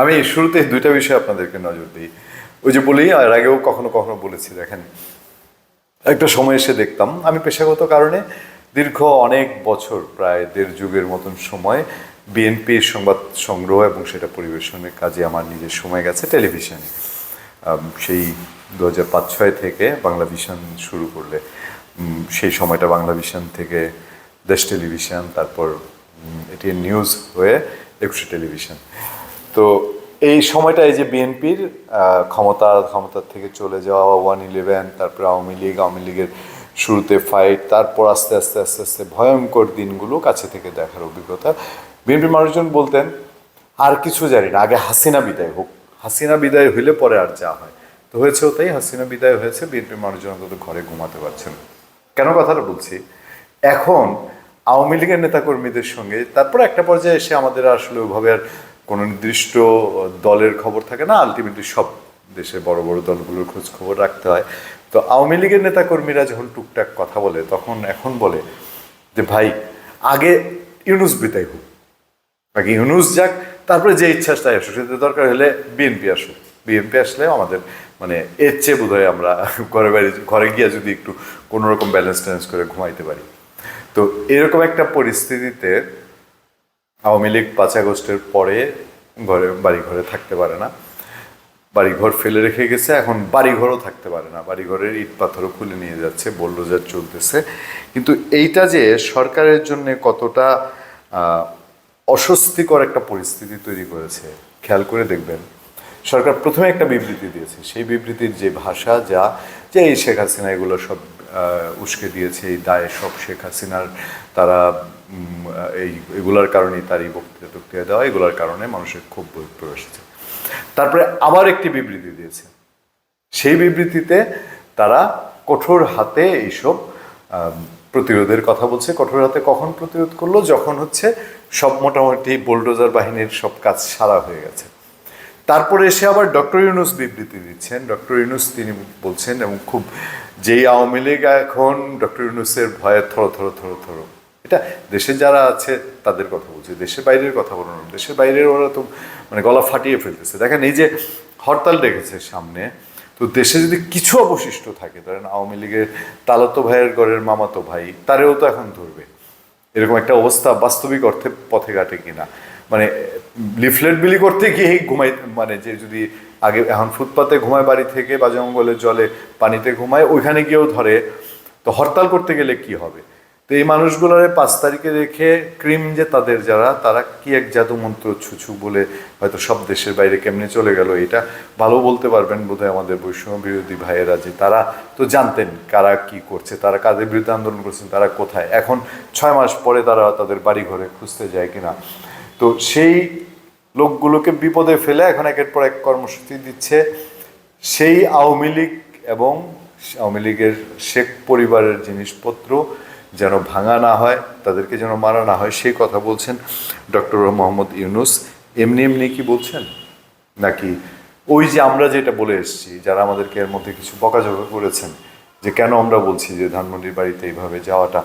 আমি শুরুতে দুইটা বিষয় আপনাদেরকে নজর দিই। ওই যে বলি, আর আগেও কখনো কখনো বলেছি, দেখেন, একটা সময় এসে দেখতাম, আমি পেশাগত কারণে দীর্ঘ অনেক বছর, প্রায় দেড় যুগের মতন সময় বিএনপির সংবাদ সংগ্রহ এবং সেটা পরিবেশনের কাজে আমার নিজের সময় গেছে টেলিভিশনে। সেই দু হাজার পাঁচ, ছয় থেকে বাংলা ভিশন শুরু করলে সেই সময়টা বাংলা ভিশন থেকে দেশ টেলিভিশন, তারপর এটি নিউজ হয়ে একুশে টেলিভিশন। তো এই সময়টা এই যে বিএনপির ক্ষমতা ক্ষমতার থেকে চলে যাওয়া, ওয়ান ইলেভেন, তারপরে আওয়ামী লীগ, আওয়ামী লীগের শুরুতে ফাইট তারপর আস্তে আস্তে আস্তে আস্তে ভয়ঙ্কর দিনগুলো কাছে থেকে দেখার অভিজ্ঞতা। বিএনপির মানুষজন বলতেন, আর কিছু জানি না, আগে হাসিনা বিদায় হোক। হাসিনা বিদায় হইলে পরে আর যা হয়। তো হয়েছেও তাই, হাসিনা বিদায় হয়েছে, বিএনপির মানুষজন অন্তত ঘরে ঘুমাতে পারছেন। কেন কথাটা বলছি? এখন আওয়ামী লীগের নেতাকর্মীদের সঙ্গে, তারপর একটা পর্যায়ে এসে আমাদের আসলে ওইভাবে আর কোনো নির্দিষ্ট দলের খবর থাকে না আলটিমেটলি সব দেশে বড় বড় দলগুলোর খোঁজ খবর রাখতে হয়। তো আওয়ামী লীগের নেতাকর্মীরা যখন টুকটাক কথা বলে, তখন এখন বলে যে, ভাই, আগে ইউনুস বিদায় হোক। আগে ইউনুস যাক, তারপরে যে ইচ্ছা তাই আসুক। সেটা দরকার হলে বিএনপি আসুক। বিএনপি আসলে আমাদের মানে এর চেয়ে বোধ হয় আমরা ঘরে বাইরে ঘরে গিয়ে যদি একটু কোনোরকম ব্যালেন্স ট্যালেন্স করে ঘুমাইতে পারি। তো এরকম একটা পরিস্থিতিতে আওয়ামী লীগ পাঁচ আগস্টের পরে ঘরে বাড়ি ঘরে থাকতে পারে না। বাড়িঘর ফেলে রেখে গেছে, এখন বাড়িঘরও থাকতে পারে না। বাড়িঘরের ইট পাথরও খুলে নিয়ে যাচ্ছে বোল্ডোজার চলতেছে। কিন্তু এইটা যে সরকারের জন্য কতটা অস্বস্তিকর একটা পরিস্থিতি তৈরি করেছে, খেয়াল করে দেখবেন। সরকার প্রথমে একটা বিবৃতি দিয়েছে। সেই বিবৃতির যে ভাষা, যা, যে এই শেখ হাসিনা এগুলো সব উস্কে দিয়েছে, এই দায় সব শেখ হাসিনার, তারা এই, এগুলার কারণেই তার এই বক্তৃতা টক্তৃতা দেওয়া, এগুলার কারণে মানুষের খুব প্রবেশ তারপরে আবার একটি বিবৃতি দিয়েছে। সেই বিবৃতিতে তারা কঠোর হাতে এইসব প্রতিরোধের কথা বলছে। কঠোর হাতে কখন প্রতিরোধ করল? যখন হচ্ছে সব মোটামুটি বোলডোজার বাহিনীর সব কাজ সারা হয়ে গেছে। তারপরে এসে আবার ডক্টর ইউনুস বিবৃতি দিচ্ছেন। ডক্টর ইউনুস তিনি বলছেন এবং খুব, যেই আওয়ামী লীগ এখন ডক্টর ইউনুসের ভয়ে থরো থরো থরো থরো এটা দেশে যারা আছে, তাদের কথা বলছি। দেশের বাইরের কথা বলুন, দেশের বাইরের ওরা তো মানে গলা ফাটিয়ে ফেলতেছে। দেখেন এই যে হরতাল ডেকেছে সামনে, তো দেশে যদি কিছু অবশিষ্ট থাকে, ধরেন আওয়ামী লীগের তালাতো ভাইয়ের ঘরের মামাতো ভাই, তারেও তো এখন ধরবে। এরকম একটা অবস্থা বাস্তবিক অর্থে পথে ঘাটে কিনা। মানে লিফলেট বিলি করতে গিয়েই ঘুমাই মানে যে যদি আগে এখন ফুটপাতে ঘুমায় বাড়ি থেকে বা জঙ্গলের জলে পানিতে ঘুমায়, ওইখানে গিয়েও ধরে। তো হরতাল করতে গেলে কি হবে? তো এই মানুষগুলোর পাঁচ তারিখে রেখে ক্রিম যে তাদের যারা, তারা কি এক জাদু মন্ত্র ছুছু বলে হয়তো সব দেশের বাইরে কেমনে চলে গেল, এটা ভালো বলতে পারবেন বোধহয় আমাদের বৈষম্য বিরোধী ভাইয়েরা যে তারা তো জানতেন কারা কি করছে, তারা কাদের বিরুদ্ধে আন্দোলন করছেন তারা কোথায়। এখন ছয় মাস পরে তারা তাদের বাড়ি ঘরে খুঁজতে যায় কিনা। তো সেই লোকগুলোকে বিপদে ফেলে এখন একের পর এক কর্মসূচি দিচ্ছে। সেই আওয়ামী লীগ এবং আওয়ামী লীগের শেখ পরিবারের জিনিসপত্র যেন ভাঙা না হয়, তাদেরকে যেন মারা না হয়, সেই কথা বলছেন ডক্টর মোহাম্মদ ইউনুস। এমনি এমনি কি বলছেন? নাকি ওই যে আমরা যেটা বলে এসেছি, যারা আমাদেরকে এর মধ্যে কিছু বকাঝকা করেছেন, যে কেন আমরা বলছি যে ধানমন্ডির বাড়িতে এইভাবে যাওয়াটা,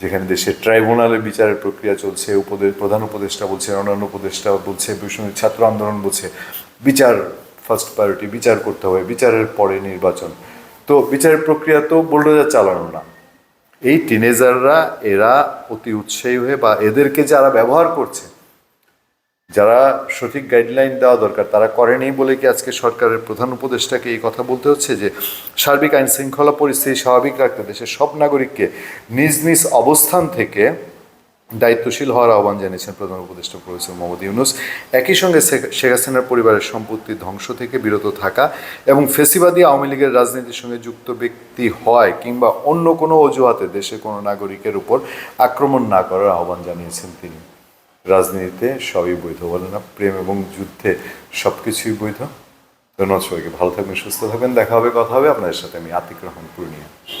যেখানে দেশের ট্রাইব্যুনালের বিচারের প্রক্রিয়া চলছে উপদেশ প্রধান উপদেষ্টা বলছে, অন্যান্য উপদেষ্টা বলছে বিষ্ণু ছাত্র আন্দোলন বলছে, বিচার ফার্স্ট প্রায়োরিটি বিচার করতে হবে, বিচারের পরে নির্বাচন। তো বিচারের প্রক্রিয়া তো বোল্ডোজার চালানো না। এই টিনেজাররা এরা অতি উৎসাহী হয়ে বা এদেরকে যারা ব্যবহার করছে, যারা সঠিক গাইডলাইন দেওয়া দরকার, তারা করেনি বলে কি আজকে সরকারের প্রধান উপদেষ্টাকে এই কথা বলতে হচ্ছে যে, সার্বিক আইন শৃঙ্খলা পরিস্থিতি স্বাভাবিক রাখতে দেশের সব নাগরিককে নিজ নিজ অবস্থান থেকে দায়িত্বশীল হওয়ার আহ্বান জানিয়েছেন প্রধান উপদেষ্টা প্রফেসর মোহাম্মদ ইউনুস। একই সঙ্গে শেখ- হাসিনার পরিবারের সম্পত্তি ধ্বংস থেকে বিরত থাকা এবং ফেসিবাদী আওয়ামী লীগের রাজনীতির সঙ্গে যুক্ত ব্যক্তি হয় কিংবা অন্য কোনো অজুহাতে দেশে কোনো নাগরিকের উপর আক্রমণ না করার আহ্বান জানিয়েছেন তিনি। রাজনীতিতে সবই বৈধ বলে না, প্রেম এবং যুদ্ধে সব কিছুই বৈধ। ধন্যবাদ সবাইকে, ভালো থাকবেন, সুস্থ থাকবেন, দেখা হবে, কথা হবে। আপনাদের সাথে আমি আতিক রহমান, পূর্ণিয়া।